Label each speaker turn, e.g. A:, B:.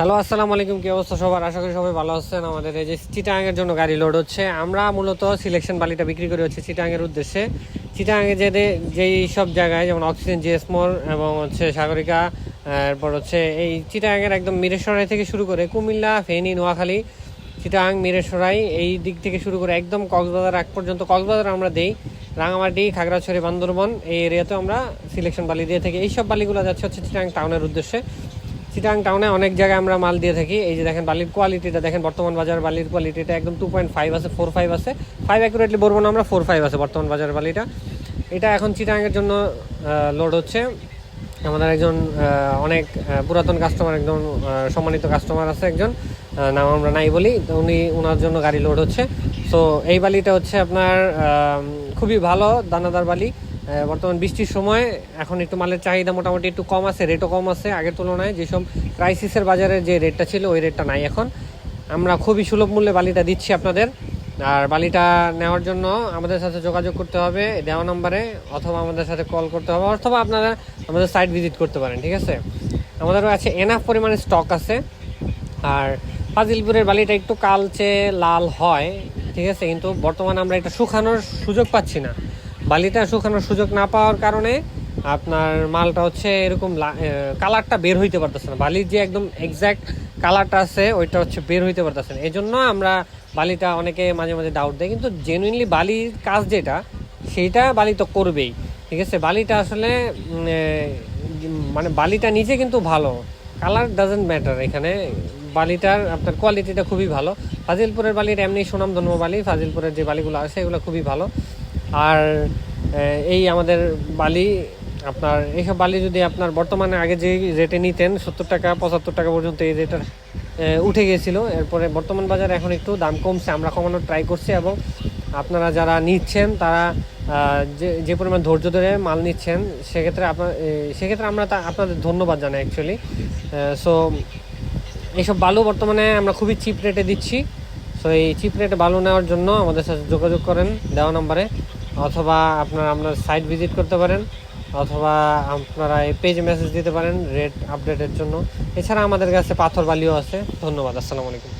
A: Hello, আসসালামু আলাইকুম। কি অবস্থা সবার? আশা করি সবাই ভালো আছেন। আমাদের এই যে চিটাঙের জন্য গাড়ি লোড হচ্ছে। আমরা মূলত সিলেকশন বালিটা বিক্রি করে হচ্ছে চিটাঙের উদ্দেশ্যে। চিটাঙে যে যেই সব জায়গায়, যেমন অক্সিজেন জিএস মোড় এবং হচ্ছে সাগরিকা, এরপর হচ্ছে এই চিটাঙের একদম মিরেশ্বরাই থেকে শুরু করে কুমিল্লা, ফেনী, নোয়াখালী, চিটাং, মিরেশ্বরাই এই দিক থেকে শুরু করে একদম কক্সবাজার আগ পর্যন্ত। কক্সবাজার আমরা দেই, রাঙামাটি, খাগড়াছড়ি, বান্দরবন, এই এরিয়াতেও আমরা সিলেকশন বালি দিয়ে থাকি। এইসব বালিগুলো যাচ্ছে হচ্ছে চিটাং টাউনের উদ্দেশ্যে। চিটাং টাউনে অনেক জায়গায় আমরা মাল দিয়ে থাকি। এই যে দেখেন বালির কোয়ালিটিটা দেখেন বর্তমান বাজার বালির কোয়ালিটিটা একদম টু পয়েন্ট ফাইভ আছে ফোর ফাইভ আছে। ফাইভ অ্যাকুরেটলি বলব না আমরা ফোর ফাইভ আছে বর্তমান বাজার বালিটা। এটা এখন চিটাংয়ের জন্য লোড হচ্ছে। আমাদের একজন অনেক পুরাতন কাস্টমার একজন সম্মানিত কাস্টমার আছে একজন। নাম আমরা নাই বলি, তো উনি ওনার জন্য গাড়ি লোড হচ্ছে। সো এই বালিটা হচ্ছে আপনার খুবই ভালো দানাদার বালি। বর্তমান বৃষ্টির সময় এখন একটু মালের চাহিদা মোটামুটি একটু কম আছে রেটও কম আছে। আগের তুলনায় যেসব ক্রাইসিসের বাজারে যে রেটটা ছিল, ওই রেটটা নাই এখন। আমরা খুবই সুলভ মূল্যে বালিটা দিচ্ছি আপনাদের। আর বালিটা নেওয়ার জন্য আমাদের সাথে যোগাযোগ করতে হবে, দেওয়া নম্বরে, অথবা আমাদের সাথে কল করতে হবে, অথবা আপনারা আমাদের সাইট ভিজিট করতে পারেন, ঠিক আছে? আমাদেরও আছে এনাফ পরিমাণে স্টক আছে। আর ফাজিলপুরের বালিটা একটু কালচে লাল হয়, ঠিক আছে? কিন্তু বর্তমানে আমরা এটা শুকানোর সুযোগ পাচ্ছি না। বালিটা শুকানোর সুযোগ না পাওয়ার কারণে আপনার মালটা হচ্ছে এরকম কালারটা বের হইতে পারতেছে না। বালির যে একদম এক্স্যাক্ট কালারটা আছে, ওইটা হচ্ছে বের হইতে পারতেছে না। এই জন্য আমরা বালিটা অনেকে মাঝে মাঝে ডাউট দেয়। কিন্তু জেনুইনলি বালির কাজ যেটা, সেইটা বালি তো করবেই। ঠিক আছে? বালিটা আসলে মানে বালিটা নিচে কিন্তু ভালো। কালার ডাজেন্ট ম্যাটার এখানে। বালিটার, আপনার কোয়ালিটিটা খুবই ভালো। ফাজিলপুরের বালির এমনি সুনামধন্য বালি। ফাজিলপুরের যে বালিগুলো আছে, এগুলো খুবই ভালো। আর এই আমাদের বালি আপনার এইসব বালি যদি আপনার বর্তমানে আগে যে রেটে নিতেন সত্তর টাকা, পঁচাত্তর টাকা পর্যন্ত এই রেটের উঠে গিয়েছিল এরপরে বর্তমান বাজারে এখন একটু দাম কমছে, আমরা কমানোর ট্রাই করছি এবং আপনারা যারা নিচ্ছেন তারা যে যে পরিমাণ ধৈর্য ধরে মাল নিচ্ছেন, সেক্ষেত্রে আপনার সেক্ষেত্রে আমরা তা, আপনাদের ধন্যবাদ জানাই অ্যাকচুয়ালি সো এইসব বালু বর্তমানে আমরা খুবই চিপ রেটে দিচ্ছি। সো এই চিপ রেটে বালু নেওয়ার জন্য আমাদের সাথে যোগাযোগ করেন, দেওয়া নম্বরে। অথবা আপনারা আপনার সাইট ভিজিট করতে পারেন, অথবা আপনারা এই পেজ মেসেজ দিতে পারেন রেট আপডেটের জন্য। এছাড়া আমাদের কাছে পাথর বালিও আছে। ধন্যবাদ, আসসালামু আলাইকুম।